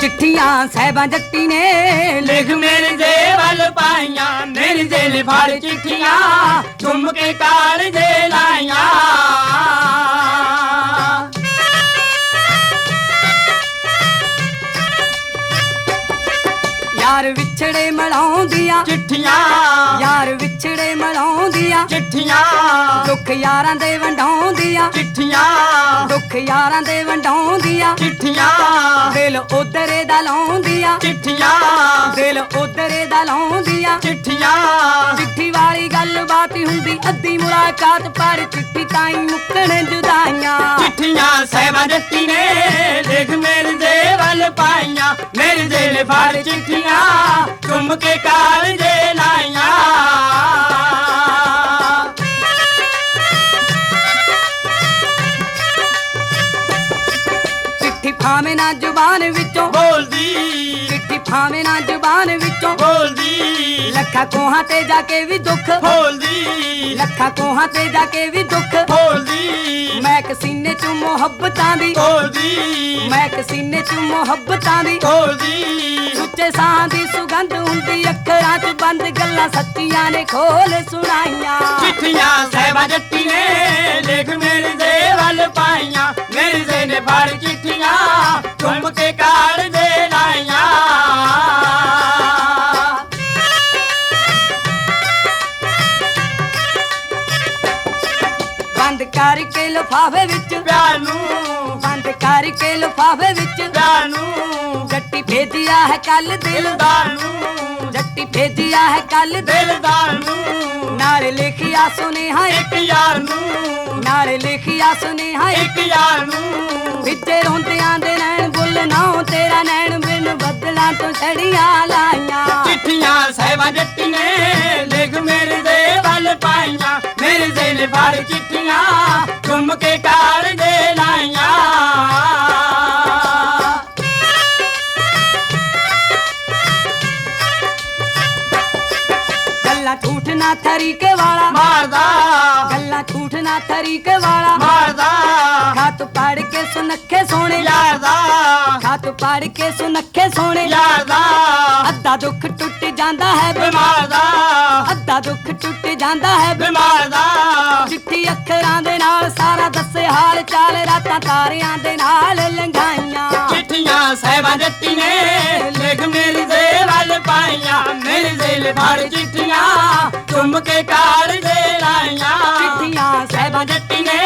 ਚਿੱਠੀਆਂ ਸਹਿਬਾਂ ਜੱਟੀ ਨੇ ਲਿਖ ਮੇਰੇ ਦੇ ਵੱਲ ਪਾਈਆਂ ਮੇਰੇ ਦਿਲ ਫੜ ਚਿੱਠੀਆਂ ਚੁੰਮ ਕੇ ਕਾਲ ਦੇ ਲਾਈਆਂ। ਯਾਰ ਵਿਛੜੇ ਮਲਾਉਂਦੀਆਂ। ਚਿੱਠੀਆਂ। ਯਾਰ ਵਿਛੜੇ ਮਲਾਉਂਦੀਆਂ। ਚਿੱਠੀਆਂ। ਦੁੱਖ ਯਾਰਾਂ ਦੇ ਵੰਡਾਉਂਦੀਆਂ। ਚਿੱਠੀਆਂ। ਦੁੱਖ ਯਾਰਾਂ ਦੇ ਵੰਡਾਉਂਦੀਆਂ। ਚਿੱਠੀਆਂ। ਦਿਲ ਉਧਰੇ ਦਾ ਲਾਉਂਦੀਆਂ। ਚਿੱਠੀਆਂ। ਦਿਲ ਉਧਰੇ ਦਾ ਲਾਉਂਦੀਆਂ। ਚਿੱਠੀਆਂ। ਚਿੱਠੀ ਵਾਲੀ ਗੱਲ ਬਾਤ ਹੀ ਹੁੰਦੀ ਅੱਧੀ ਮੁਲਾਕਾਤ ਪਰ ਚਿੱਠੀ ਤਾਈ ਮੁੱਕਣ ਜੁਦਾਈਆਂ। ਚਿੱਠੀਆਂ ਸਹਿਬਾਂ ਜੱਟੀ ਨੇ ਲਿਖ ਮੇਰੇ ਦੇ ਵੱਲ ਪਾਈਆਂ। ਮੇਰੇ ਦਿਲ ਫੜ ਚਿੱਠੀਆਂ ਚੁੰਮ ਕੇ ਕਾਲ ਫਾਵੇਂ ਨਾ ਜ਼ੁਬਾਨ ਵਿੱਚੋਂ। ਬੋਲਦੀ। ਚਿੱਠੀ ਫਾਵੇਂ ਨਾ ਜ਼ੁਬਾਨ ਵਿੱਚੋਂ। ਬੋਲਦੀ। ਲੱਖਾਂ ਕੋਹਾਂ ਤੇ ਜਾ ਕੇ ਵੀ ਦੁੱਖ। ਬੋਲਦੀ। ਲੱਖਾਂ ਕੋਹਾਂ ਤੇ ਜਾ ਕੇ ਵੀ ਦੁੱਖ। ਬੋਲਦੀ। ਮੈਂ ਕਸੀਨੇ ਚ ਮੁਹੱਬਤਾਂ ਦੀ। ਬੋਲਦੀ। ਮੈਂ ਕਸੀਨੇ ਚ ਮੁਹੱਬਤਾਂ ਦੀ। ਬੋਲਦੀ। ਸੁੱਚੇ ਸਾਹ ਦੀ ਸੁਗੰਧ ਹੁੰਦੀ। ਅੱਖਰਾਂ 'ਚ ਬੰਦ ਗੱਲਾਂ ਸੱਚੀਆਂ ਨੇ ਖੋਲ ਸੁਣਾਈਆਂ। ਚਿੱਠੀਆਂ ਸਹਿਬਾਂ ਜੱਟੀ ਨੇ ਲਿਖ ਮੇਰੇ ਬੰਦ ਕਰਕੇ ਲਿਫਾਫੇ ਵਿੱਚ। ਪਿਆਰ ਨੂੰ। ਬੰਦ ਕਰਕੇ ਲਿਫਾਫੇ ਵਿੱਚ। ਪਿਆਰ ਨੂੰ। ਜੱਟੀ ਭੇਜਿਆ ਹੈ ਕੱਲ ਦਿਲ ਦਿਲਦਾਰ ਨੂੰ। ਜੱਟੀ ਭੇਜਿਆ ਹੈ ਕੱਲ ਦਿਲ ਦਿਲਦਾਰ ਨੂੰ। ਨਾਲ ਲਿਖਿਆ ਸੁਨੇਹਾ ਇੱਕ। ਯਾਰ ਨੂੰ। ਨਾਲ ਲਿਖਿਆ ਸੁਨੇਹਾ ਇੱਕ। ਯਾਰ ਨੂੰ। ਵਿੱਚੇ ਰੋਂਦਿਆਂ ਦੇ ਨੈਣ ਬੁੱਲ ਨਾ ਤੇਰਾ ਨੈਣ ਬਿਨ ਬੱਦਲਾਂ ਤੋਂ ਛੜੀਆਂ ਲਾਈਆਂ। ਚਿੱਠੀਆਂ ਸਹਿਬਾਂ ਜੱਟੀ ਨੇ ਗੱਲਾਂ ਝੂਠ ਨਾ ਤਰੀਕੇ ਵਾਲਾ। ਮਾਰਦਾ। ਗੱਲਾਂ ਝੂਠ ਨਾ ਤਰੀਕੇ ਵਾਲਾ। ਮਾਰਦਾ। ਖਤ ਪੜ ਕੇ ਸੁਨੱਖੇ ਸੋਹਣੇ। ਯਾਰ ਦਾ ਖਤ ਪੜ ਕੇ ਸੁਨੱਖੇ ਸੋਹਣੇ। ਯਾਰ ਦਾ ਅੱਧਾ ਦੁੱਖ ਟੁੱਟ ਜਾਂਦਾ ਹੈ ਬਿਮਾਰ। ਦਾ ਅੱਧਾ ਦੁੱਖ ਟੁੱਟ ਜਾਂਦਾ ਹੈ ਬਿਮਾਰ। ਦਾ ਚਿੱਠੀ ਅੱਖਰਾਂ ਦੇ ਨਾਲ ਸਾਰਾ ਦੱਸੇ ਹਾਲ ਚਾਲ ਰਾਤਾਂ ਤਾਰਿਆਂ ਦੇ ਨਾਲ। ਦਿਲ ਫੜ ਚਿੱਠੀਆਂ ਚੁੰਮ ਕੇ ਕਾਲ ਦੇ ਲਾਈਆਂ। ਚਿੱਠੀਆਂ ਸਹਿਬਾਂ ਜੱਟੀ ਨੇ